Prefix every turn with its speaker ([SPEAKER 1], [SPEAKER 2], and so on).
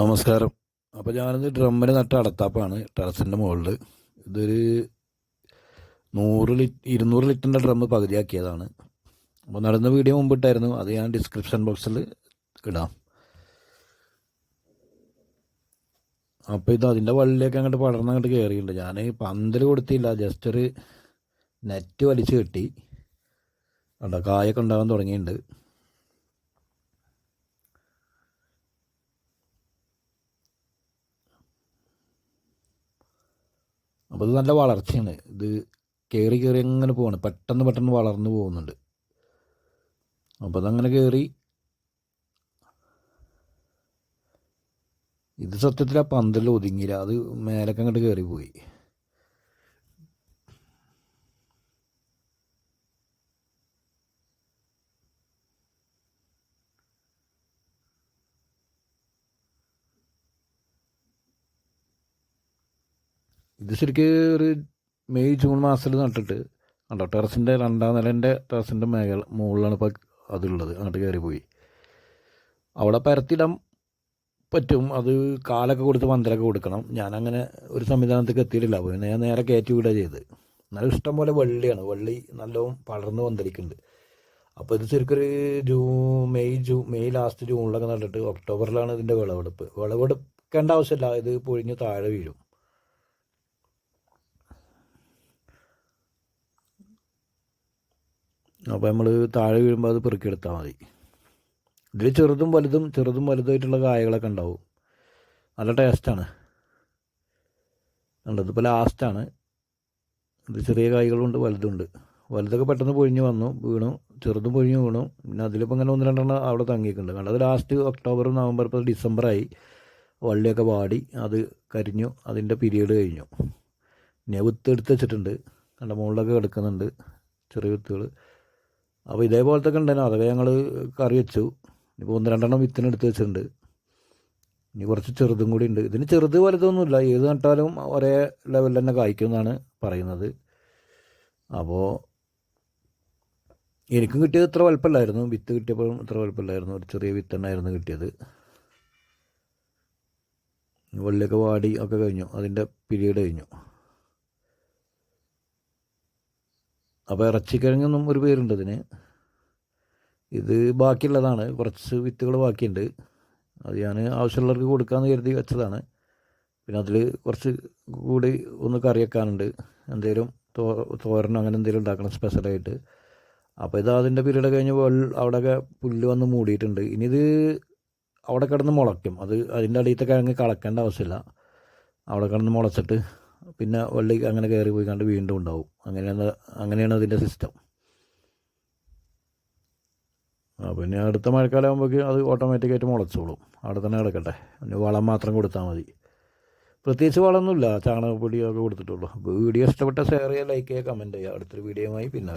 [SPEAKER 1] നമസ്കാരം. അപ്പോൾ ഞാനിത് ഡ്രമ്മിന് നട്ട അടത്താപ്പാണ് ടെറസിന്റെ മുകളിൽ ഇതൊരു നൂറ് ലിറ്റ് ഇരുന്നൂറ് ലിറ്ററിന്റെ ഡ്രമ്മ് പകുതിയാക്കിയതാണ്. അപ്പോൾ നടന്ന വീഡിയോ മുമ്പിട്ടായിരുന്നു അത് ഞാൻ ഡിസ്ക്രിപ്ഷൻ ബോക്സിൽ ഇടാം. അപ്പോൾ ഇത് അതിന്റെ വള്ളിയൊക്കെ അങ്ങോട്ട് പടർന്ന് അങ്ങോട്ട് കയറിയിട്ടുണ്ട് ഞാൻ പന്തൽ കൊടുത്തില്ല ജസ്റ്റ് ഒരു നെറ്റ് വലിച്ച് കെട്ടി. കായൊക്കെ ഉണ്ടാകാൻ തുടങ്ങിയിട്ടുണ്ട്. അപ്പോൾ ഇത് നല്ല വളർച്ചയാണ്. ഇത് കയറി കയറി അങ്ങനെ പോവാണ്. പെട്ടെന്ന് പെട്ടെന്ന് വളർന്നു പോകുന്നുണ്ട്. അപ്പോൾ അതങ്ങനെ കയറി ഇത് സത്യത്തിൽ ആ പന്തലിൽ ഒതുങ്ങിയില്ല. അത് മേലൊക്കെ അങ്ങോട്ട് കയറി പോയി. ഇത് ശരിക്കും ഒരു മെയ് ജൂൺ മാസത്തിൽ നട്ടിട്ട് കണ്ടോ? ടെറസിന്റെ രണ്ടാം നിലന്റെ ടെറസിന്റെ മേഖല മുകളിലാണ് ഇപ്പോൾ അതുള്ളത്. അങ്ങോട്ട് കയറി പോയി അവിടെ പരത്തിടാൻ പറ്റും. അത് കാലൊക്കെ കൊടുത്ത് പന്തലൊക്കെ കൊടുക്കണം. ഞാനങ്ങനെ ഒരു സംവിധാനത്തേക്ക് എത്തിയിട്ടില്ല. അപ്പോൾ ഞാൻ നേരെ കയറ്റി വിടുക ചെയ്ത് എന്നാലും ഇഷ്ടം പോലെ വള്ളിയാണ്. വള്ളി നല്ലോണം പടർന്ന് പന്തലിക്കുന്നുണ്ട് അപ്പോൾ ഇത് ശരിക്കൊരു ജൂ മെയ് ജൂ മെയ് ലാസ്റ്റ് ജൂണിലൊക്കെ നട്ടിട്ട് ഒക്ടോബറിലാണ് ഇതിന്റെ വിളവെടുപ്പ്. വിളവെടുക്കേണ്ട ആവശ്യമില്ല. ഇത് പൊഴിഞ്ഞ് താഴെ വീഴും. അപ്പോൾ നമ്മൾ താഴെ വീഴുമ്പോൾ അത് പെറുക്കിയെടുത്താൽ മതി. ഇതിൽ ചെറുതും വലുതും ചെറുതും വലുതായിട്ടുള്ള കായകളൊക്കെ ഉണ്ടാവും. നല്ല ടേസ്റ്റാണ് ഉണ്ട് ഇതിപ്പോൾ ലാസ്റ്റാണ് ഇത് ചെറിയ കായ്കളുണ്ട് വലുതുണ്ട്. വലുതൊക്കെ പെട്ടെന്ന് പൊഴിഞ്ഞ് വന്നു വീണു. ചെറുതും പൊഴിഞ്ഞ് വീണു. പിന്നെ അതിലിപ്പോൾ ഇങ്ങനെ ഒന്ന് രണ്ടെണ്ണം അവിടെ തങ്ങിയിട്ടുണ്ട്. കണ്ടത് ലാസ്റ്റ് ഒക്ടോബർ നവംബർ ഇപ്പോൾ ഡിസംബറായി. വള്ളിയൊക്കെ വാടി അത് കരിഞ്ഞു അതിന്റെ പീരീഡ് കഴിഞ്ഞു. പിന്നെ വിത്ത് എടുത്ത് വെച്ചിട്ടുണ്ട്. കണ്ട? മുകളിലൊക്കെ കിടക്കുന്നുണ്ട് ചെറിയ വിത്തുകൾ അപ്പോൾ ഇതേപോലത്തെ ഉണ്ടായിരുന്നു അതൊക്കെ ഞങ്ങൾ കറി വെച്ചു. ഇപ്പോൾ ഒന്ന് രണ്ടെണ്ണം വിത്തിന് എടുത്ത് വെച്ചിട്ടുണ്ട്. ഇനി കുറച്ച് ചെറുതും കൂടി ഉണ്ട്. ഇതിന് ചെറുത് വലുതൊന്നുമില്ല. ഏത് നട്ടാലും ഒരേ ലെവലിൽ തന്നെ കായ്ക്കും എന്നാണ് പറയുന്നത്. അപ്പോൾ എനിക്കും കിട്ടിയത് ഇത്ര വലുപ്പമില്ലായിരുന്നു വിത്ത് കിട്ടിയപ്പോഴും ഇത്ര വലുപ്പമില്ലായിരുന്നു ഒരു ചെറിയ വിത്ത് തന്നെയായിരുന്നു കിട്ടിയത്. വെള്ളിയൊക്കെ വാടി ഒക്കെ കഴിഞ്ഞു. അതിന്റെ പിരീഡ് കഴിഞ്ഞു. അപ്പോൾ ഇറച്ചിക്കിഴങ്ങെന്നും ഒരു പേരുണ്ട് ഇതിന് ഇത് ബാക്കിയുള്ളതാണ്. കുറച്ച് വിത്തുകൾ ബാക്കിയുണ്ട്. അത് ഞാൻ ആവശ്യമുള്ളവർക്ക് കൊടുക്കാമെന്ന് കരുതി വെച്ചതാണ്. പിന്നെ അതിൽ കുറച്ച് കൂടി ഒന്ന് കറി വെക്കാനുണ്ട്. എന്തെങ്കിലും തോ തോരനോ അങ്ങനെ എന്തെങ്കിലും ഉണ്ടാക്കണം സ്പെഷ്യലായിട്ട്. അപ്പോൾ ഇത് അതിന്റെ പീരീഡ് കഴിഞ്ഞ് അവിടെയൊക്കെ പുല്ല് വന്ന് മൂടിയിട്ടുണ്ട്. ഇനി ഇത് അവിടെ കിടന്ന് മുളയ്ക്കും. അത് അതിന്റെ അടിയത്തെ കിഴങ്ങ് കളക്കേണ്ട ആവശ്യമില്ല. അവിടെ കിടന്ന് മുളച്ചിട്ട് പിന്നെ വള്ളി അങ്ങനെ കയറി പോയി കണ്ട് വീണ്ടും ഉണ്ടാവും. അങ്ങനെയാണ് അങ്ങനെയാണ് അതിന്റെ സിസ്റ്റം ആ പിന്നെ അടുത്ത മഴക്കാലം ആകുമ്പോഴേക്ക് അത് ഓട്ടോമാറ്റിക്കായിട്ട് മുളച്ചോളും. അവിടെ തന്നെ കിടക്കട്ടെ. പിന്നെ വളം മാത്രം കൊടുത്താൽ മതി. പ്രത്യേകിച്ച് വളമൊന്നുമില്ല. ചാണകപ്പൊടിയൊക്കെ കൊടുത്തിട്ടുള്ളൂ. അപ്പോൾ വീഡിയോ ഇഷ്ടപ്പെട്ട ഷെയർ ചെയ്യുക ലൈക്ക് ചെയ്യുക കമന്റ് ചെയ്യുക. അടുത്തൊരു വീഡിയോയുമായി പിന്നെ.